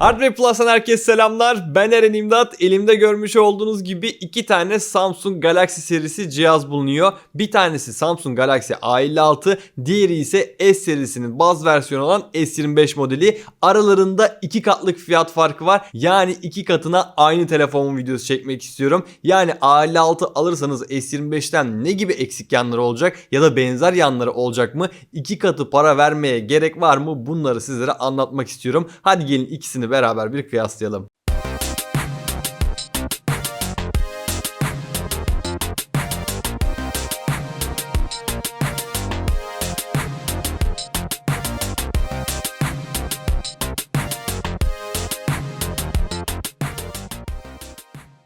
Hardware Plus'tan herkese selamlar. Ben Eren İmdat. Elimde görmüş olduğunuz gibi iki tane Samsung Galaxy serisi cihaz bulunuyor. Bir tanesi Samsung Galaxy A56, diğeri ise S serisinin baz versiyonu olan S25 modeli. Aralarında iki katlık fiyat farkı var. Yani iki katına aynı telefonun videosu çekmek istiyorum. Yani A56 alırsanız S25'ten ne gibi eksik yanları olacak ya da benzer yanları olacak mı? İki katı para vermeye gerek var mı? Bunları sizlere anlatmak istiyorum. Hadi gelin ikisini beraber bir kıyaslayalım.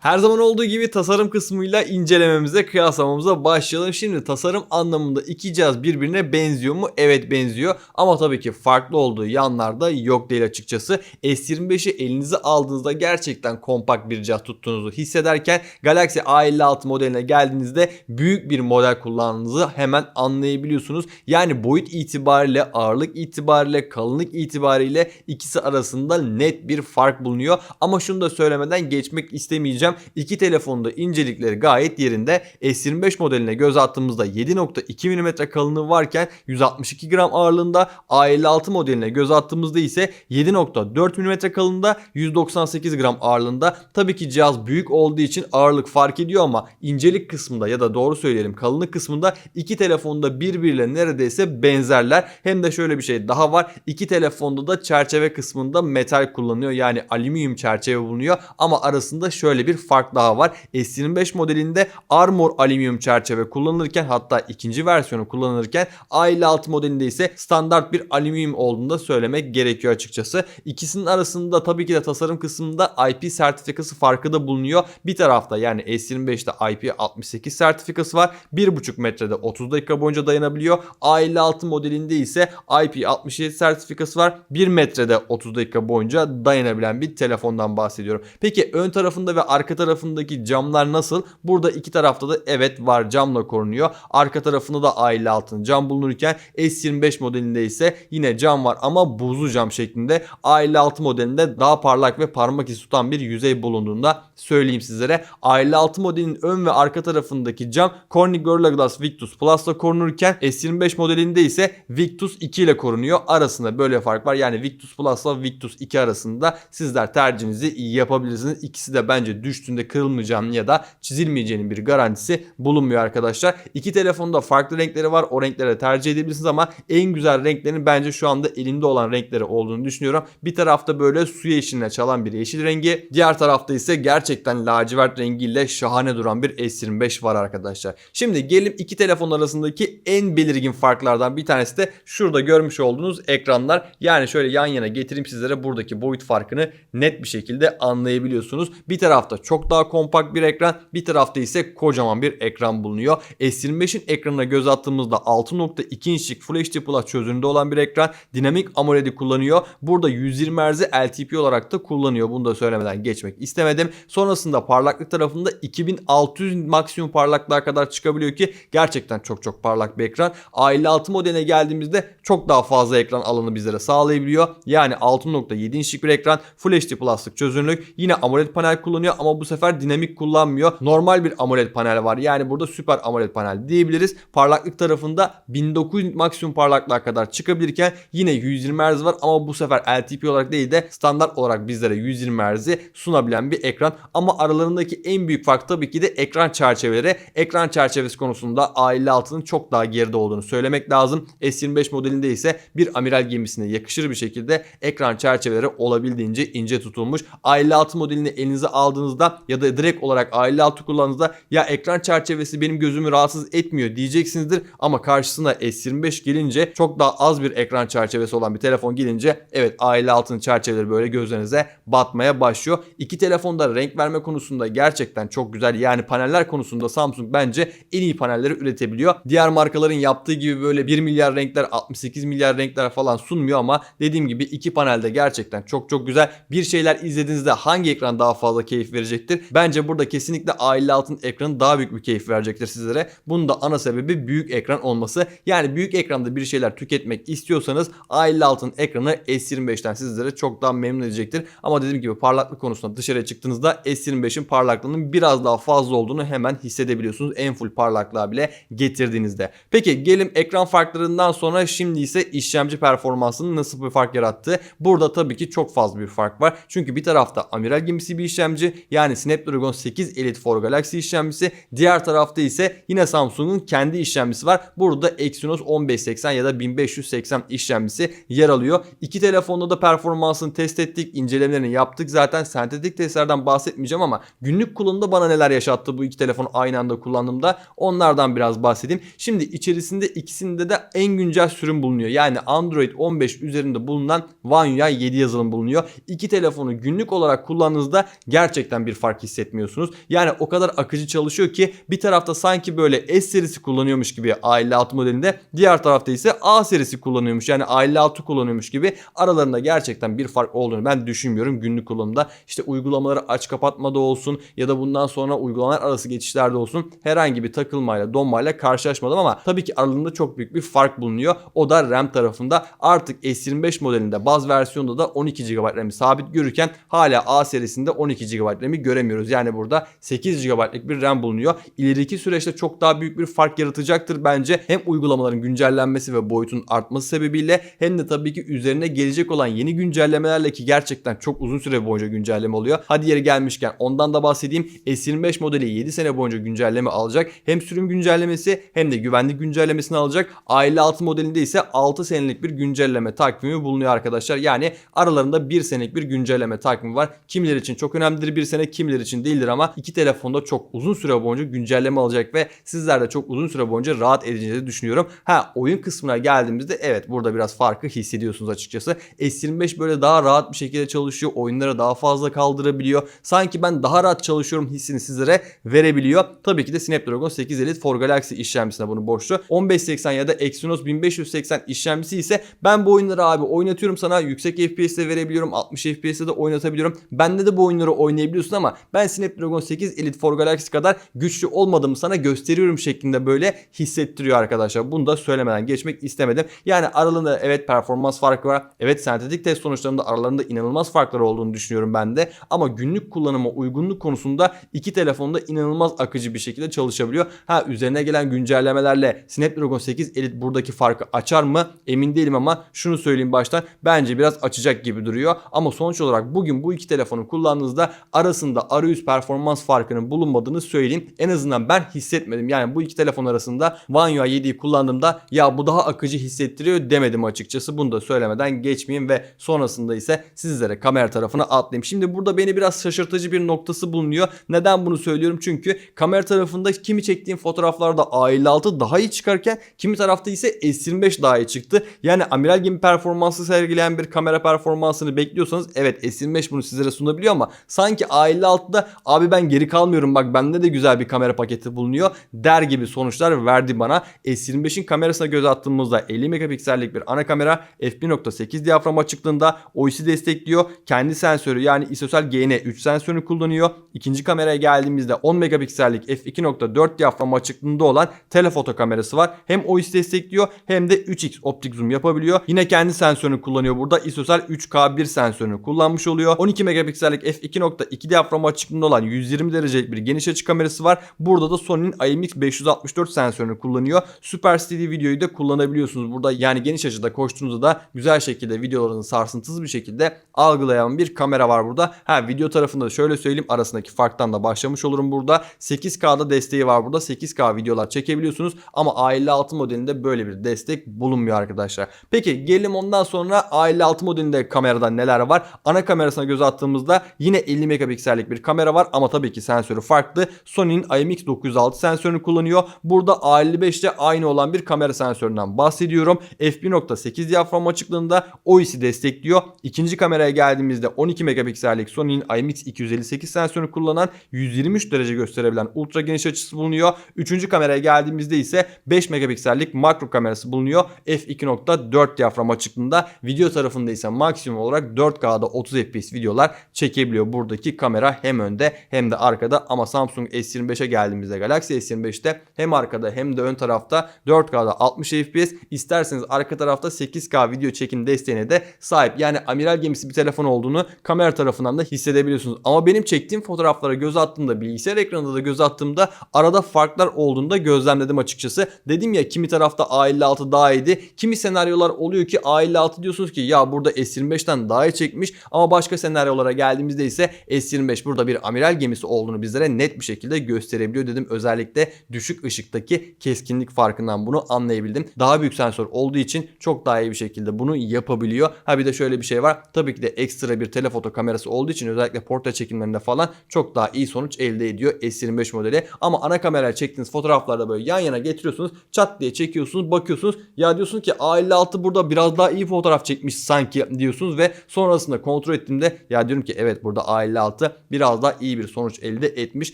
Her zaman olduğu gibi tasarım kısmıyla incelememize, kıyaslamamıza başlayalım. Şimdi tasarım anlamında iki cihaz birbirine benziyor mu? Evet benziyor. Ama tabii ki farklı olduğu yanlarda yok değil açıkçası. S25'i elinize aldığınızda gerçekten kompakt bir cihaz tuttuğunuzu hissederken Galaxy A56 modeline geldiğinizde büyük bir model kullandığınızı hemen anlayabiliyorsunuz. Yani boyut itibariyle, ağırlık itibariyle, kalınlık itibariyle ikisi arasında net bir fark bulunuyor. Ama şunu da söylemeden geçmek istemeyeceğim. İki telefonda incelikleri gayet yerinde. S25 modeline göz attığımızda 7.2 mm kalınlığı varken 162 gram ağırlığında A56 modeline göz attığımızda ise 7.4 mm kalınlığında 198 gram ağırlığında. Tabii ki cihaz büyük olduğu için ağırlık fark ediyor ama incelik kısmında ya da doğru söyleyelim kalınlık kısmında iki telefonda birbiriyle neredeyse benzerler. Hem de şöyle bir şey daha var. İki telefonda da çerçeve kısmında metal kullanıyor. Yani alüminyum çerçeve bulunuyor ama arasında şöyle bir fark daha var. S25 modelinde Armor alüminyum çerçeve kullanılırken hatta ikinci versiyonu kullanılırken A56 modelinde ise standart bir alüminyum olduğunu da söylemek gerekiyor açıkçası. İkisinin arasında tabii ki de tasarım kısmında IP sertifikası farkı da bulunuyor. Bir tarafta yani S25'te IP68 sertifikası var. 1.5 metrede 30 dakika boyunca dayanabiliyor. A56 modelinde ise IP67 sertifikası var. 1 metrede 30 dakika boyunca dayanabilen bir telefondan bahsediyorum. Peki ön tarafında ve arka tarafındaki camlar nasıl? Burada iki tarafta da evet var camla korunuyor. Arka tarafında da A56'ın cam bulunurken S25 modelinde ise yine cam var ama buzlu cam şeklinde. A56 modelinde daha parlak ve parmak izi tutan bir yüzey bulunduğunda söyleyeyim sizlere. A56 modelinin ön ve arka tarafındaki cam Corning Gorilla Glass Victus Plus'la korunurken S25 modelinde ise Victus 2 ile korunuyor. Arasında böyle fark var. Yani Victus Plus'la Victus 2 arasında sizler tercihinizi yapabilirsiniz. İkisi de bence düştüğünde kırılmayacağının ya da çizilmeyeceğinin bir garantisi bulunmuyor arkadaşlar. İki telefonda farklı renkleri var. O renklere tercih edebilirsiniz ama en güzel renklerin bence şu anda elimde olan renkleri olduğunu düşünüyorum. Bir tarafta böyle su yeşiline çalan bir yeşil rengi. Diğer tarafta ise gerçekten lacivert rengiyle şahane duran bir S25 var arkadaşlar. Şimdi gelip iki telefon arasındaki en belirgin farklardan bir tanesi de şurada görmüş olduğunuz ekranlar. Yani şöyle yan yana getireyim sizlere buradaki boyut farkını net bir şekilde anlayabiliyorsunuz. Bir tarafta çok daha kompakt bir ekran, bir tarafta ise kocaman bir ekran bulunuyor. S25'in ekranına göz attığımızda 6.2 inçlik Full HD Plus çözünürlüğünde olan bir ekran. Dinamik AMOLED'i kullanıyor. Burada 120 Hz LTP olarak da kullanıyor. Bunu da söylemeden geçmek istemedim. Sonrasında parlaklık tarafında 2600 maksimum parlaklığa kadar çıkabiliyor ki gerçekten çok çok parlak bir ekran. A56 modeline geldiğimizde çok daha fazla ekran alanı bizlere sağlayabiliyor. Yani 6.7 inçlik bir ekran, Full HD Plus'lık çözünürlük. Yine AMOLED panel kullanıyor ama bu sefer dinamik kullanmıyor. Normal bir AMOLED panel var. Yani burada süper AMOLED panel diyebiliriz. Parlaklık tarafında 1900 maksimum parlaklığa kadar çıkabilirken yine 120 Hz var ama bu sefer LTP olarak değil de standart olarak bizlere 120 Hz'i sunabilen bir ekran. Ama aralarındaki en büyük fark tabii ki de ekran çerçeveleri. Ekran çerçevesi konusunda A56'nın çok daha geride olduğunu söylemek lazım. S25 modelinde ise bir amiral gemisine yakışır bir şekilde ekran çerçeveleri olabildiğince ince tutulmuş. A56 modelini elinize aldığınızda ya da direkt olarak A56 kullandığınızda ya ekran çerçevesi benim gözümü rahatsız etmiyor diyeceksinizdir ama karşısına S25 gelince çok daha az bir ekran çerçevesi olan bir telefon gelince evet A56'nın çerçeveleri böyle gözlerinize batmaya başlıyor. İki telefonda renk verme konusunda gerçekten çok güzel. Yani paneller konusunda Samsung bence en iyi panelleri üretebiliyor. Diğer markaların yaptığı gibi böyle 1 milyar renkler 68 milyar renkler falan sunmuyor ama dediğim gibi iki panelde gerçekten çok çok güzel. Bir şeyler izlediğinizde hangi ekran daha fazla keyif verecek verecektir. Bence burada kesinlikle A56'ın ekranı daha büyük bir keyif verecektir sizlere. Bunun da ana sebebi büyük ekran olması. Yani büyük ekranda bir şeyler tüketmek istiyorsanız A56'ın ekranı S25'ten sizlere çok daha memnun edecektir. Ama dediğim gibi parlaklık konusunda dışarıya çıktığınızda S25'in parlaklığının biraz daha fazla olduğunu hemen hissedebiliyorsunuz. En full parlaklığa bile getirdiğinizde. Peki gelin ekran farklarından sonra şimdi ise işlemci performansının nasıl bir fark yarattığı. Burada tabii ki çok fazla bir fark var. Çünkü bir tarafta amiral gemisi bir işlemci yani Snapdragon 8 Elite for Galaxy işlemcisi. Diğer tarafta ise yine Samsung'un kendi işlemcisi var. Burada Exynos 1580 ya da 1580 işlemcisi yer alıyor. İki telefonda da performansını test ettik. incelemelerini yaptık. Zaten sentetik testlerden bahsetmeyeceğim ama günlük kullanımda bana neler yaşattı bu iki telefonu aynı anda kullandığımda onlardan biraz bahsedeyim. Şimdi içerisinde ikisinde de en güncel sürüm bulunuyor. Yani Android 15 üzerinde bulunan One UI 7 yazılım bulunuyor. İki telefonu günlük olarak kullandığınızda gerçekten bir fark hissetmiyorsunuz. Yani o kadar akıcı çalışıyor ki bir tarafta sanki böyle S serisi kullanıyormuş gibi A56 modelinde diğer tarafta ise A serisi kullanıyormuş. Yani A56 kullanıyormuş gibi aralarında gerçekten bir fark olduğunu ben düşünmüyorum günlük kullanımda. İşte uygulamaları aç kapatmada olsun ya da bundan sonra uygulamalar arası geçişlerde olsun herhangi bir takılmayla donmayla karşılaşmadım ama tabii ki aralarında çok büyük bir fark bulunuyor. O da RAM tarafında artık S25 modelinde baz versiyonunda da 12 GB RAM'i sabit görürken hala A serisinde 12 GB RAM'i göremiyoruz. Yani burada 8 GB'lık bir RAM bulunuyor. İleriki süreçte çok daha büyük bir fark yaratacaktır bence. Hem uygulamaların güncellenmesi ve boyutun artması sebebiyle hem de tabii ki üzerine gelecek olan yeni güncellemelerle ki gerçekten çok uzun süre boyunca güncelleme oluyor. Hadi yeri gelmişken ondan da bahsedeyim. S25 modeli 7 sene boyunca güncelleme alacak. Hem sürüm güncellemesi hem de güvenlik güncellemesini alacak. A56 modelinde ise 6 senelik bir güncelleme takvimi bulunuyor arkadaşlar. Yani aralarında 1 senelik bir güncelleme takvimi var. Kimileri için çok önemlidir bir sene, kimileri için değildir ama iki telefonda çok uzun süre boyunca güncelleme alacak ve sizler de çok uzun süre boyunca rahat edeceğinizi düşünüyorum. Ha oyun kısmına geldiğimizde evet burada biraz farkı hissediyorsunuz açıkçası. S25 böyle daha rahat bir şekilde çalışıyor. Oyunları daha fazla kaldırabiliyor. Sanki ben daha rahat çalışıyorum hissini sizlere verebiliyor. Tabii ki de Snapdragon 8 Elite for Galaxy işlemcisine bunu borçlu. 1580 ya da Exynos 1580 işlemcisi ise ben bu oyunları abi oynatıyorum sana yüksek FPS'te verebiliyorum. 60 FPS'te de oynatabiliyorum. Bende de bu oyunları oynayabiliyorsun ama ben Snapdragon 8 Elite for Galaxy kadar güçlü olmadığımı sana gösteriyorum şeklinde böyle hissettiriyor arkadaşlar. Bunu da söylemeden geçmek istemedim. Yani aralarında evet performans farkı var. Evet sentetik test sonuçlarında aralarında inanılmaz farklar olduğunu düşünüyorum ben de. Ama günlük kullanıma uygunluk konusunda iki telefonda inanılmaz akıcı bir şekilde çalışabiliyor. Ha üzerine gelen güncellemelerle Snapdragon 8 Elite buradaki farkı açar mı? Emin değilim ama şunu söyleyeyim baştan. Bence biraz açacak gibi duruyor. Ama sonuç olarak bugün bu iki telefonu kullandığınızda arasında arayüz performans farkının bulunmadığını söyleyeyim. En azından ben hissetmedim. Yani bu iki telefon arasında One UI 7'yi kullandığımda ya bu daha akıcı hissettiriyor demedim açıkçası. Bunu da söylemeden geçmeyeyim ve sonrasında ise sizlere kamera tarafına atlayayım. Şimdi burada beni biraz şaşırtıcı bir noktası bulunuyor. Neden bunu söylüyorum? Çünkü kamera tarafında kimi çektiğim fotoğraflarda A56 daha iyi çıkarken kimi tarafta ise S25 daha iyi çıktı. Yani amiral gemi performansı sergileyen bir kamera performansını bekliyorsanız evet S25 bunu sizlere sunabiliyor ama sanki A56'da abi ben geri kalmıyorum bak bende de güzel bir kamera paketi bulunuyor der gibi sonuçlar verdi bana. S25'in kamerasına göz attığımızda 50 megapiksellik bir ana kamera f1.8 diyafram açıklığında OIS'i destekliyor. Kendi sensörü yani ISOCELL GN3 sensörünü kullanıyor. İkinci kameraya geldiğimizde 10 megapiksellik f2.4 diyafram açıklığında olan telefoto kamerası var. Hem OIS destekliyor hem de 3x optik zoom yapabiliyor. Yine kendi sensörünü kullanıyor burada. ISOCELL 3K1 sensörünü kullanmış oluyor. 12 megapiksellik f2.2 diyafram açıklığında olan 120 derecelik bir geniş açı kamerası var. Burada da Sony'nin IMX564 sensörünü kullanıyor. Super SD videoyu da kullanabiliyorsunuz burada. Yani geniş açıda koştuğunuzda da güzel şekilde videolarını sarsıntısız bir şekilde algılayan bir kamera var burada. Ha video tarafında da şöyle söyleyeyim arasındaki farktan da başlamış olurum burada. 8K'da desteği var burada. 8K videolar çekebiliyorsunuz ama A56 modelinde böyle bir destek bulunmuyor arkadaşlar. Peki gelelim ondan sonra A56 modelinde kamerada neler var? Ana kamerasına göz attığımızda yine 50 megapiksellik bir kamera var ama tabii ki sensörü farklı. Sony'nin IMX906 sensörünü kullanıyor. Burada A55'te aynı olan bir kamera sensöründen bahsediyorum. f1.8 diyafram açıklığında OIS'i destekliyor. İkinci kameraya geldiğimizde 12 megapiksellik Sony'nin IMX258 sensörünü kullanan 123 derece gösterebilen ultra geniş açısı bulunuyor. Üçüncü kameraya geldiğimizde ise 5 megapiksellik makro kamerası bulunuyor. f2.4 diyafram açıklığında video tarafında ise maksimum olarak 4K'da 30 fps videolar çekebiliyor buradaki kamera kamera hem önde hem de arkada ama Samsung S25'e geldiğimizde Galaxy S25'te hem arkada hem de ön tarafta 4K'da 60 FPS isterseniz arka tarafta 8K video çekim desteğine de sahip. Yani amiral gemisi bir telefon olduğunu kamera tarafından da hissedebiliyorsunuz. Ama benim çektiğim fotoğraflara göz attığımda bilgisayar ekranında da göz attığımda arada farklar olduğunu da gözlemledim açıkçası. Dedim ya kimi tarafta A56 daha iyiydi. Kimi senaryolar oluyor ki A56 diyorsunuz ki ya burada S25'ten daha iyi çekmiş ama başka senaryolara geldiğimizde ise S25 burada bir amiral gemisi olduğunu bizlere net bir şekilde gösterebiliyor dedim. Özellikle düşük ışıktaki keskinlik farkından bunu anlayabildim. Daha büyük sensör olduğu için çok daha iyi bir şekilde bunu yapabiliyor. Ha bir de şöyle bir şey var. Tabii ki de ekstra bir telefoto kamerası olduğu için özellikle portre çekimlerinde falan çok daha iyi sonuç elde ediyor S25 modeli. Ama ana kamerayla çektiğiniz fotoğraflarda böyle yan yana getiriyorsunuz. Çat diye çekiyorsunuz. Bakıyorsunuz. Ya diyorsunuz ki A56 burada biraz daha iyi fotoğraf çekmiş sanki diyorsunuz ve sonrasında kontrol ettiğimde ya diyorum ki evet burada A56 biraz daha iyi bir sonuç elde etmiş.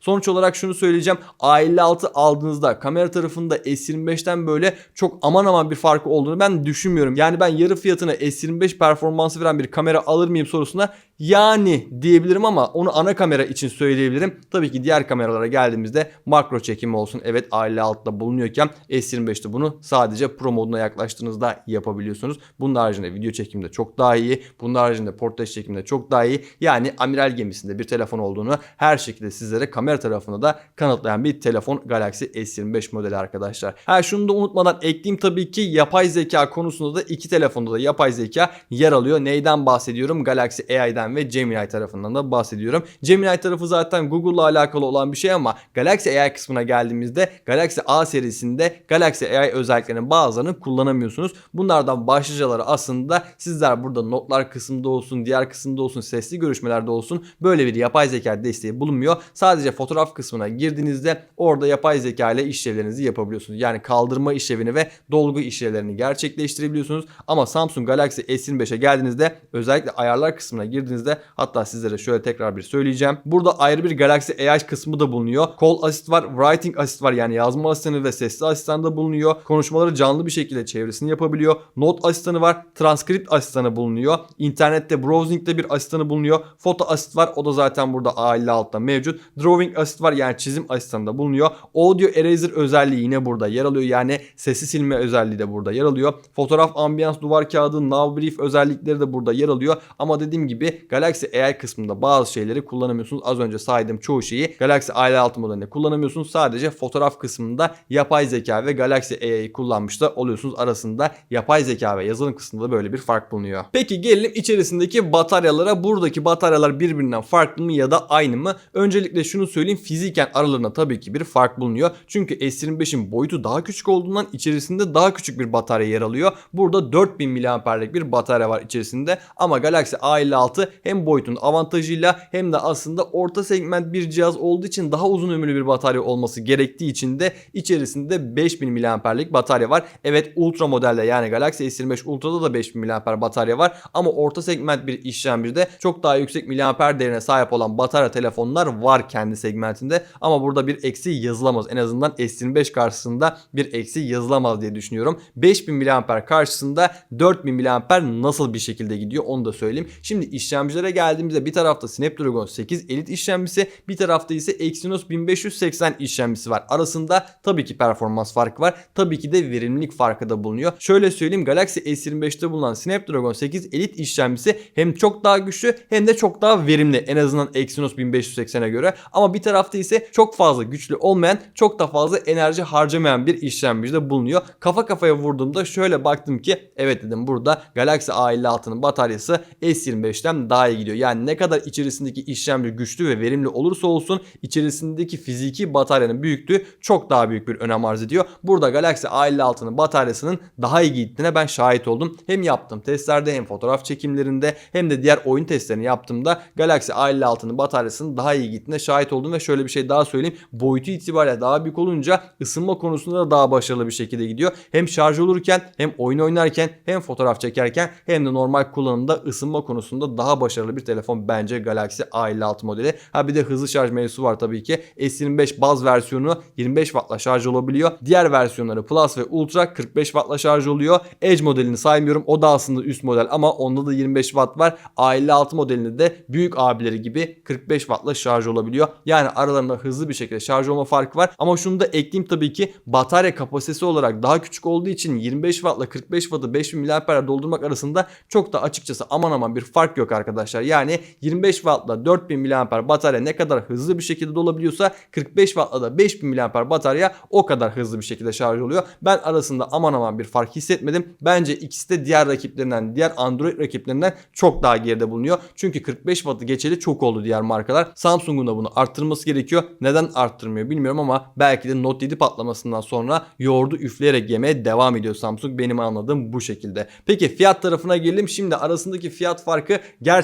Sonuç olarak şunu söyleyeceğim. A56 aldığınızda kamera tarafında S25'ten böyle çok aman aman bir farkı olduğunu ben düşünmüyorum. Yani ben yarı fiyatına S25 performansı veren bir kamera alır mıyım sorusuna yani diyebilirim ama onu ana kamera için söyleyebilirim. Tabii ki diğer kameralara geldiğimizde makro çekimi olsun. Evet A56'da bulunuyorken S25'te bunu sadece Pro moduna yaklaştığınızda yapabiliyorsunuz. Bunun haricinde video çekimde çok daha iyi. Bunun haricinde portre çekimde çok daha iyi. Yani amiral gemisinde bir telefon olduğunu her şekilde sizlere kamera tarafında da kanıtlayan bir telefon Galaxy S25 modeli arkadaşlar. Ha şunu da unutmadan ekleyeyim tabii ki yapay zeka konusunda da iki telefonda da yapay zeka yer alıyor. Neyden bahsediyorum? Galaxy AI'den ve Gemini tarafından da bahsediyorum. Gemini tarafı zaten Google'la alakalı olan bir şey ama Galaxy AI kısmına geldiğimizde Galaxy A serisinde Galaxy AI özelliklerinin bazılarını kullanamıyorsunuz. Bunlardan başlıcaları aslında sizler burada notlar kısmında olsun, diğer kısımda olsun, sesli görüşmelerde olsun böyle bir yapay zeka desteği bulunmuyor. Sadece fotoğraf kısmına girdiğinizde orada yapay zeka ile işlevlerinizi yapabiliyorsunuz. Yani kaldırma işlevini ve dolgu işlevlerini gerçekleştirebiliyorsunuz. Ama Samsung Galaxy S25'e geldiğinizde özellikle ayarlar kısmına girdiğinizde hatta sizlere şöyle tekrar bir söyleyeceğim. Burada ayrı bir Galaxy AI kısmı da bulunuyor. Call Assist var, Writing Assist var yani yazma asistanı ve sesli asistan da bulunuyor. Konuşmaları canlı bir şekilde çevresini yapabiliyor. Not asistanı var, Transcript asistanı bulunuyor. İnternette browsing'de bir asistanı bulunuyor. Foto Assist var o da zaten burada A56'da mevcut. Drawing Assist var yani çizim asistanı da bulunuyor. Audio Eraser özelliği yine burada yer alıyor. Yani sesi silme özelliği de burada yer alıyor. Fotoğraf ambiyans duvar kağıdı Now Brief özellikleri de burada yer alıyor. Ama dediğim gibi Galaxy AI kısmında bazı şeyleri kullanamıyorsunuz. Az önce saydığım çoğu şeyi Galaxy A56 modelinde kullanamıyorsunuz. Sadece fotoğraf kısmında yapay zeka ve Galaxy AI'yi kullanmış da oluyorsunuz. Arasında yapay zeka ve yazılım kısmında böyle bir fark bulunuyor. Peki gelelim içerisindeki bataryalara. Buradaki bataryalar birbirinden farklı mı ya da aynı mı? Öncelikle şunu söyleyeyim. Fiziken aralarında tabii ki bir fark bulunuyor. Çünkü S25'in boyutu daha küçük olduğundan içerisinde daha küçük bir batarya yer alıyor. Burada 4000 mAh'lik bir batarya var içerisinde. Ama Galaxy A56 hem boyutun avantajıyla hem de aslında orta segment bir cihaz olduğu için daha uzun ömürlü bir batarya olması gerektiği için de içerisinde 5000 mAh'lik batarya var. Evet ultra modelde yani Galaxy S25 Ultra'da da 5000 mAh batarya var ama orta segment bir işlemcide çok daha yüksek mAh değerine sahip olan batarya telefonlar var kendi segmentinde ama burada bir eksi yazılamaz. En azından S25 karşısında bir eksi yazılamaz diye düşünüyorum. 5000 mAh karşısında 4000 mAh nasıl bir şekilde gidiyor onu da söyleyeyim. Şimdi işlemcilere geldiğimizde bir tarafta Snapdragon 8 Elite işlemcisi bir tarafta ise Exynos 1580 işlemcisi var. Arasında tabii ki performans farkı var. Tabii ki de verimlilik farkı da bulunuyor. Şöyle söyleyeyim Galaxy S25'te bulunan Snapdragon 8 Elite işlemcisi hem çok daha güçlü hem de çok daha verimli. En azından Exynos 1580'e göre. Ama bir tarafta ise çok fazla güçlü olmayan, çok da fazla enerji harcamayan bir işlemci de bulunuyor. Kafa kafaya vurduğumda şöyle baktım ki evet dedim burada Galaxy A56'nın bataryası S25'ten daha iyi gidiyor. Yani ne kadar içerisindeki işlemci güçlü ve verimli olursa olsun içerisindeki fiziki bataryanın büyüklüğü çok daha büyük bir önem arz ediyor. Burada Galaxy A56'nın bataryasının daha iyi gittiğine ben şahit oldum. Hem yaptığım testlerde hem fotoğraf çekimlerinde hem de diğer oyun testlerini yaptığımda Galaxy A56'nın bataryasının daha iyi gittiğine şahit oldum ve şöyle bir şey daha söyleyeyim. Boyutu itibariyle daha büyük olunca ısınma konusunda da daha başarılı bir şekilde gidiyor. Hem şarj olurken hem oyun oynarken hem fotoğraf çekerken hem de normal kullanımda ısınma konusunda daha başarılı bir telefon bence Galaxy A56 modeli. Ha bir de hızlı şarj mevzusu var tabii ki. S25 baz versiyonu 25 wattla şarj olabiliyor. Diğer versiyonları Plus ve Ultra 45 wattla şarj oluyor. Edge modelini saymıyorum. O da aslında üst model ama onda da 25 watt var. A56 modelinde de büyük abileri gibi 45 wattla şarj olabiliyor. Yani aralarında hızlı bir şekilde şarj olma farkı var. Ama şunu da ekleyeyim tabii ki batarya kapasitesi olarak daha küçük olduğu için 25 wattla 45 wattı 5000 mAh doldurmak arasında çok da açıkçası aman aman bir fark yok arkadaşlar. Yani 25 wattla 4000 mAh batarya ne kadar hızlı bir şekilde dolabiliyorsa 45 wattla da 5000 mAh batarya o kadar hızlı bir şekilde şarj oluyor. Ben arasında aman aman bir fark hissetmedim. Bence ikisi de diğer rakiplerinden, diğer Android rakiplerinden çok daha geride bulunuyor. Çünkü 45 wattı geçeli çok oldu diğer markalar. Samsung'un da bunu arttırması gerekiyor. Neden arttırmıyor bilmiyorum ama belki de Note 7 patlamasından sonra yoğurdu üfleyerek yemeye devam ediyor Samsung. Benim anladığım bu şekilde. Peki fiyat tarafına gelelim. Şimdi arasındaki fiyat farkı gerçekten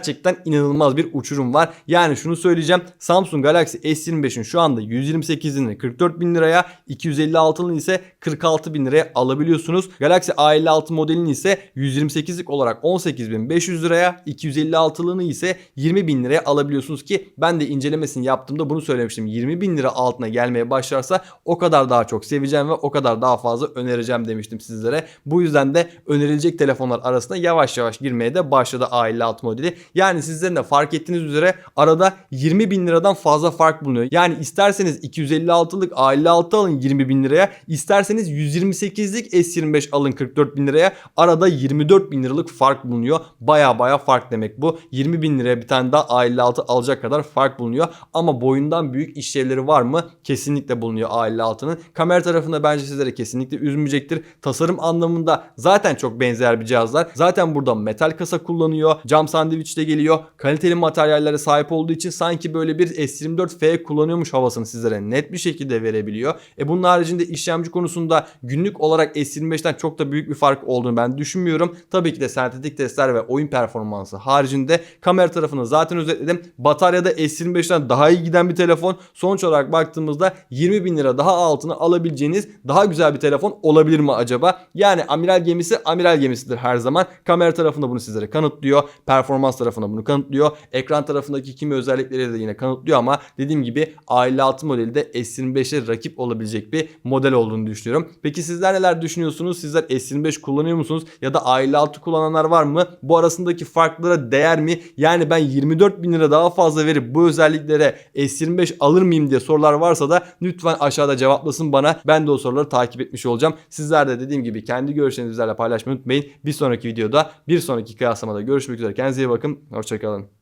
inanılmaz bir uçurum var. Yani şunu söyleyeceğim. Samsung Galaxy S25'in şu anda 128'ini 44 bin liraya 256'ını ise 46 bin liraya alabiliyorsunuz. Galaxy A56 modelini ise 128'lik olarak 18.500 liraya 256'lığını ise 20 bin liraya alabiliyorsunuz ki ben de incelemesini yaptığımda bunu söylemiştim. 20 bin lira altına gelmeye başlarsa o kadar daha çok seveceğim ve o kadar daha fazla önereceğim demiştim sizlere. Bu yüzden de önerilecek telefonlar arasında yavaş yavaş girmeye de başladı A56 modeli. Yani sizlerin de fark ettiğiniz üzere arada 20 bin liradan fazla fark bulunuyor. Yani isterseniz 256'lık A56 alın 20 bin liraya isterseniz 128'lik S25 alın 44 bin liraya arada 24 bin liralık fark bulunuyor. Baya baya fark demek bu. 20 bin liraya bir tane daha A56 alacak kadar fark bulunuyor. Ama boyundan büyük işlevleri var mı? Kesinlikle bulunuyor A56'nın. Kamera tarafında bence sizlere kesinlikle üzmeyecektir. Tasarım anlamında zaten çok benzer bir cihazlar. Zaten burada metal kasa kullanıyor. Cam sandviç de geliyor. Kaliteli materyallere sahip olduğu için sanki böyle bir S24F kullanıyormuş havasını sizlere net bir şekilde verebiliyor. E bunun haricinde işlemci konusunda günlük olarak S25'ten çok da büyük bir fark olduğunu ben düşünmüyorum. Tabii ki de sentetik testler ve oyun performansı haricinde kamera tarafını zaten özetledim. Bataryada S25'ten daha iyi giden bir telefon. Sonuç olarak baktığımızda 20 bin lira daha altına alabileceğiniz daha güzel bir telefon olabilir mi acaba? Yani amiral gemisi amiral gemisidir her zaman. Kamera tarafında bunu sizlere kanıtlıyor. Performans tarafında bunu kanıtlıyor. Ekran tarafındaki kimi özellikleri de yine kanıtlıyor ama dediğim gibi A56 modeli de S25'e rakip olabilecek bir model olduğunu düşünüyorum. Peki sizler neler düşünüyorsunuz? Sizler S25 kullanıyor musunuz? Ya da A56 kullananlar var mı? Bu arasındaki farklara değer mi? Yani ben 24 bin lira daha fazla verip bu özelliklere S25 alır mıyım diye sorular varsa da lütfen aşağıda cevaplasın bana. Ben de o soruları takip etmiş olacağım. Sizler de dediğim gibi kendi görüşlerinizi bizlerle paylaşmayı unutmayın. Bir sonraki videoda bir sonraki kıyaslamada görüşmek üzere. Kendinize iyi bakın. Hoşçakalın.